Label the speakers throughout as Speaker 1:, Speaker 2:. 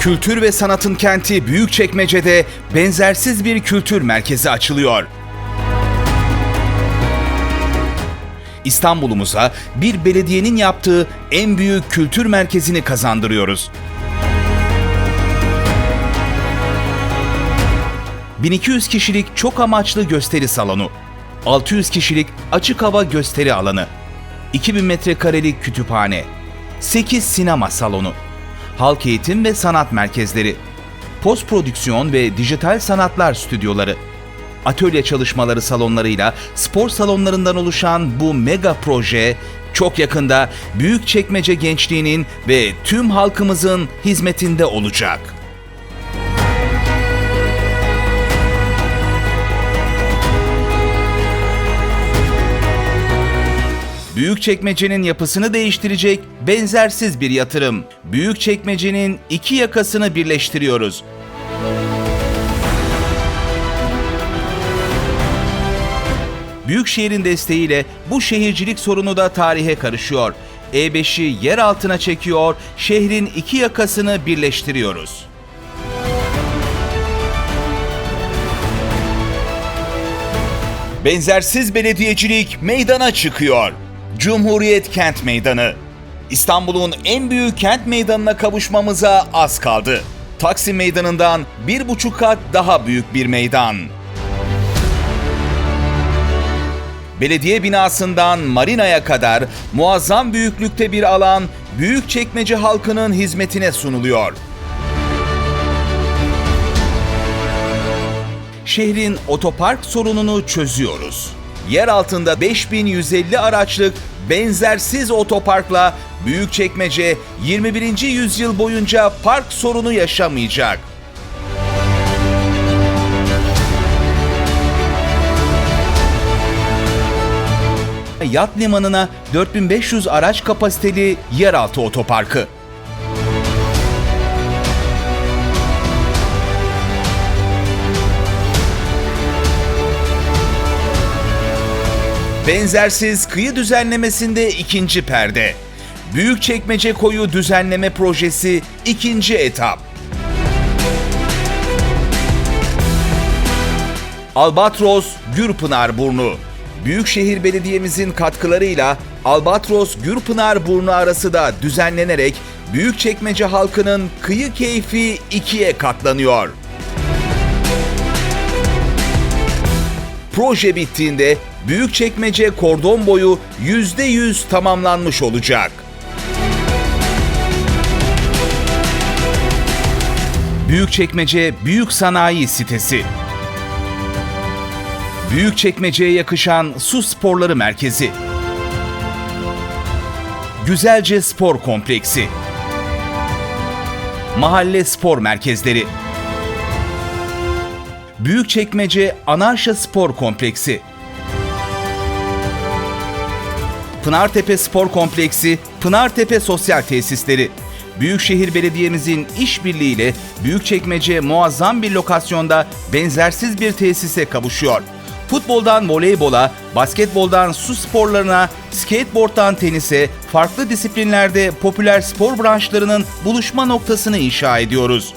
Speaker 1: Kültür ve sanatın kenti Büyükçekmece'de benzersiz bir kültür merkezi açılıyor. İstanbul'umuza bir belediyenin yaptığı en büyük kültür merkezini kazandırıyoruz. 1200 kişilik çok amaçlı gösteri salonu, 600 kişilik açık hava gösteri alanı, 2000 metrekarelik kütüphane, 8 sinema salonu, halk eğitim ve sanat merkezleri, post prodüksiyon ve dijital sanatlar stüdyoları, atölye çalışmaları salonlarıyla spor salonlarından oluşan bu mega proje çok yakında Büyükçekmece gençliğinin ve tüm halkımızın hizmetinde olacak. Büyükçekmece'nin yapısını değiştirecek benzersiz bir yatırım. Büyükçekmece'nin iki yakasını birleştiriyoruz. Büyükşehir'in desteğiyle bu şehircilik sorunu da tarihe karışıyor. E5'i yer altına çekiyor, şehrin iki yakasını birleştiriyoruz. Benzersiz belediyecilik meydana çıkıyor. Cumhuriyet Kent Meydanı. İstanbul'un en büyük kent meydanına kavuşmamıza az kaldı. Taksim Meydanı'ndan bir buçuk kat daha büyük bir meydan. Belediye binasından marinaya kadar muazzam büyüklükte bir alan Büyükçekmece halkının hizmetine sunuluyor. Şehrin otopark sorununu çözüyoruz. Yer altında 5150 araçlık benzersiz otoparkla Büyükçekmece 21. yüzyıl boyunca park sorunu yaşamayacak. Yat limanına 4500 araç kapasiteli yeraltı otoparkı. Benzersiz kıyı düzenlemesinde ikinci perde. Büyükçekmece Koyu Düzenleme Projesi ikinci etap. Albatros Gürpınar Burnu. Büyükşehir Belediye'mizin katkılarıyla Albatros Gürpınar Burnu arası da düzenlenerek Büyükçekmece halkının kıyı keyfi ikiye katlanıyor. Proje bittiğinde Büyükçekmece kordon boyu %100 tamamlanmış olacak. Büyükçekmece Büyük Sanayi Sitesi Büyükçekmece'ye yakışan su sporları merkezi. Güzelce Spor Kompleksi. Mahalle spor merkezleri. Büyükçekmece Anarşa Spor Kompleksi. Pınartepe Spor Kompleksi, Pınartepe Sosyal Tesisleri. Büyükşehir Belediye'mizin işbirliğiyle Büyükçekmece muazzam bir lokasyonda benzersiz bir tesise kavuşuyor. Futboldan voleybola, basketboldan su sporlarına, skateboarddan tenise, farklı disiplinlerde popüler spor branşlarının buluşma noktasını inşa ediyoruz.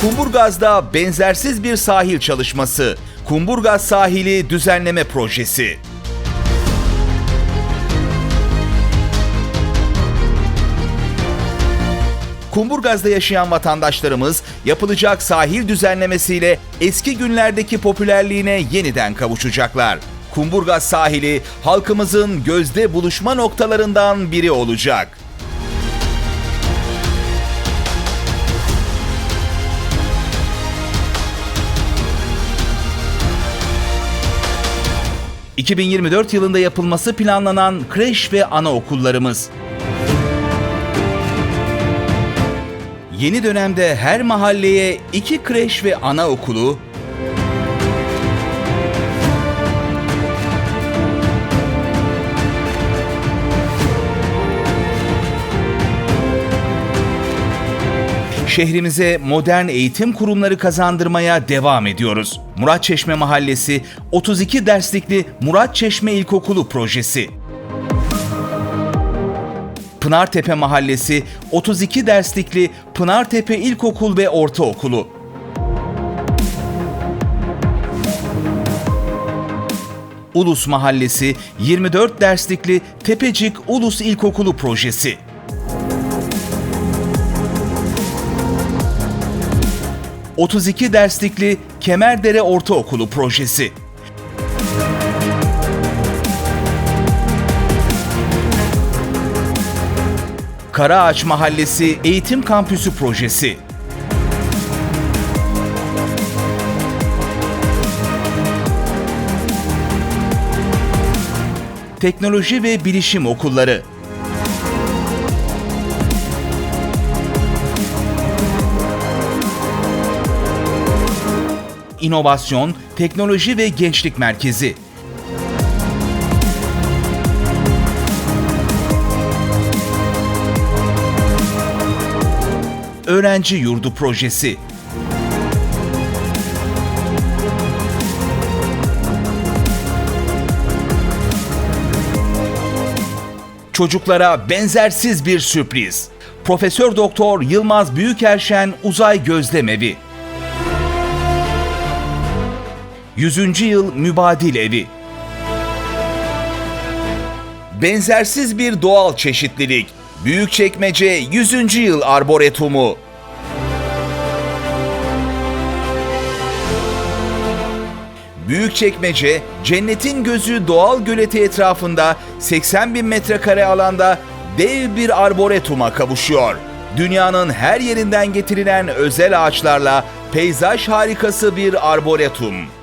Speaker 1: Kumburgaz'da benzersiz bir sahil çalışması. Kumburgaz Sahili Düzenleme Projesi. Kumburgaz'da yaşayan vatandaşlarımız yapılacak sahil düzenlemesiyle eski günlerdeki popülerliğine yeniden kavuşacaklar. Kumburgaz sahili halkımızın gözde buluşma noktalarından biri olacak. ...2024 yılında yapılması planlanan kreş ve anaokullarımız. Yeni dönemde her mahalleye iki kreş ve anaokulu, şehrimize modern eğitim kurumları kazandırmaya devam ediyoruz. Murat Çeşme Mahallesi 32 derslikli Murat Çeşme İlkokulu projesi. Pınartepe Mahallesi 32 derslikli Pınartepe İlkokul ve Ortaokulu. Ulus Mahallesi 24 derslikli Tepecik Ulus İlkokulu projesi. ...32 derslikli Kemerdere Ortaokulu projesi. Karaağaç Mahallesi Eğitim Kampüsü projesi. Teknoloji ve Bilişim Okulları. İnovasyon, Teknoloji ve Gençlik Merkezi. Öğrenci Yurdu Projesi. Çocuklara benzersiz bir sürpriz. Profesör Doktor Yılmaz Büyükerşen Uzay Gözlemevi. 100. Yıl Mübadil Evi. Benzersiz bir doğal çeşitlilik. Büyükçekmece 100. Yıl Arboretumu. Büyükçekmece, cennetin gözü doğal göleti etrafında 80 bin metrekare alanda dev bir arboretuma kavuşuyor. Dünyanın her yerinden getirilen özel ağaçlarla peyzaj harikası bir arboretum.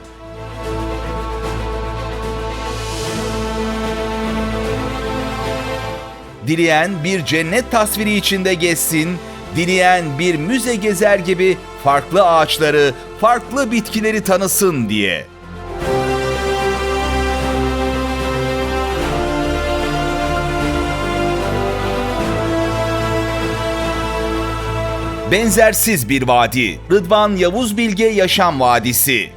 Speaker 1: Dileyen bir cennet tasviri içinde gezsin, dileyen bir müze gezer gibi farklı ağaçları, farklı bitkileri tanısın diye. Benzersiz bir vadi. Rıdvan Yavuz Bilge Yaşam Vadisi.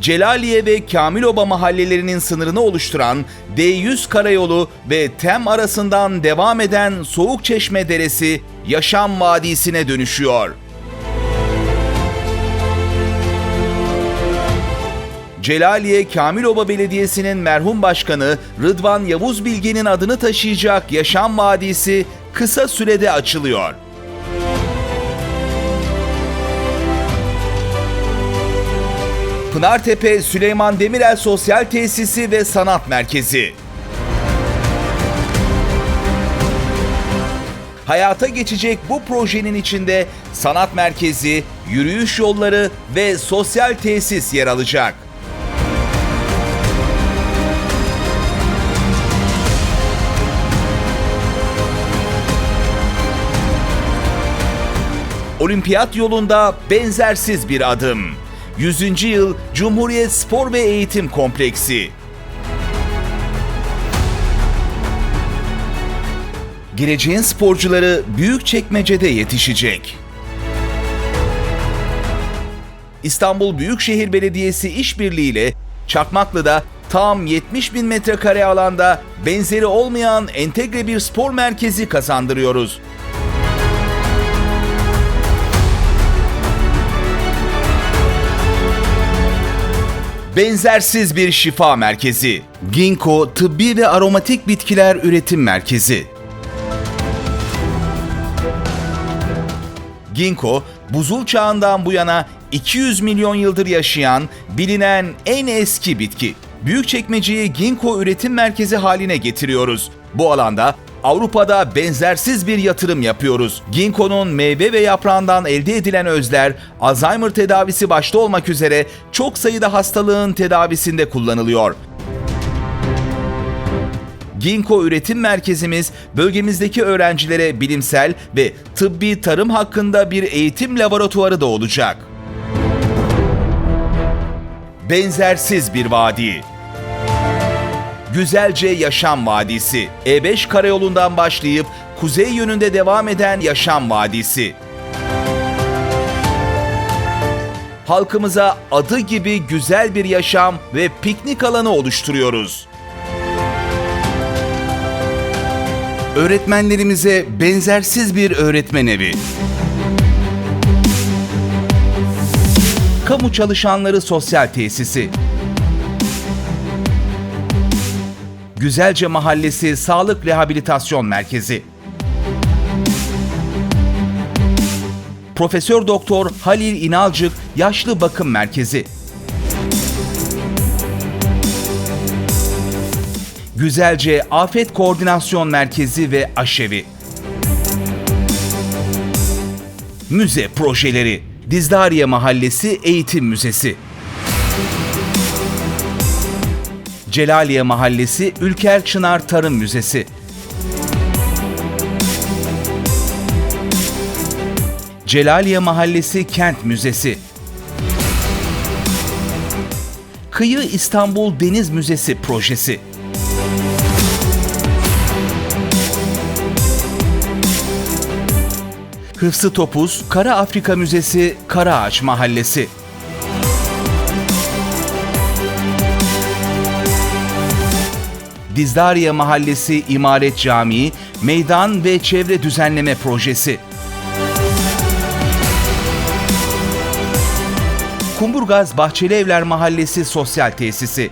Speaker 1: Celaliye ve Kamiloba mahallelerinin sınırını oluşturan D100 karayolu ve TEM arasından devam eden Soğukçeşme Deresi Yaşam Vadisi'ne dönüşüyor. Celaliye Kamiloba Belediyesi'nin merhum başkanı Rıdvan Yavuz Bilge'nin adını taşıyacak Yaşam Vadisi kısa sürede açılıyor. Pınartepe Süleyman Demirel Sosyal Tesisi ve Sanat Merkezi. Hayata geçecek bu projenin içinde sanat merkezi, yürüyüş yolları ve sosyal tesis yer alacak. Olimpiyat yolunda benzersiz bir adım. 100. yıl Cumhuriyet Spor ve Eğitim Kompleksi. Geleceğin sporcuları büyük çekmecede yetişecek. İstanbul Büyükşehir Belediyesi işbirliğiyle Çakmaklı'da tam 70 bin metrekare alanda benzeri olmayan entegre bir spor merkezi kazandırıyoruz. Benzersiz bir şifa merkezi. Ginkgo Tıbbi ve Aromatik Bitkiler Üretim Merkezi. Ginkgo, buzul çağından bu yana 200 milyon yıldır yaşayan, bilinen en eski bitki. Büyükçekmece'yi Ginkgo Üretim Merkezi haline getiriyoruz. Bu alanda Avrupa'da benzersiz bir yatırım yapıyoruz. Ginkgo'nun meyve ve yaprağından elde edilen özler Alzheimer tedavisi başta olmak üzere çok sayıda hastalığın tedavisinde kullanılıyor. Ginkgo Üretim Merkezimiz bölgemizdeki öğrencilere bilimsel ve tıbbi tarım hakkında bir eğitim laboratuvarı da olacak. Benzersiz bir vadi. Güzelce Yaşam Vadisi. E5 karayolundan başlayıp kuzey yönünde devam eden Yaşam Vadisi. halkımıza adı gibi güzel bir yaşam ve piknik alanı oluşturuyoruz. Öğretmenlerimize benzersiz bir öğretmen evi. Kamu çalışanları sosyal tesisi. Güzelce Mahallesi Sağlık Rehabilitasyon Merkezi. Profesör Doktor Halil İnalcık Yaşlı Bakım Merkezi. Güzelce Afet Koordinasyon Merkezi ve Aşevi. Müze projeleri. Dizdariye Mahallesi Eğitim Müzesi. Celaliye Mahallesi Ülker Çınar Tarım Müzesi. Celaliye Mahallesi Kent Müzesi. Kıyı İstanbul Deniz Müzesi projesi. Hıfzı Topuz Kara Afrika Müzesi Karaağaç Mahallesi. Dizdariye Mahallesi İmaret Camii Meydan ve Çevre Düzenleme Projesi. Kumburgaz Bahçeli Evler Mahallesi Sosyal Tesisi.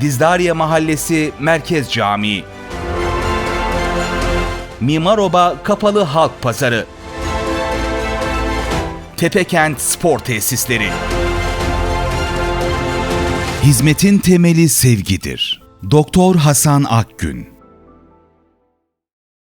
Speaker 1: Dizdariye Mahallesi Merkez Camii. Mimaroba Kapalı Halk Pazarı. Tepekent Spor Tesisleri. Hizmetin temeli sevgidir. Doktor Hasan Akgün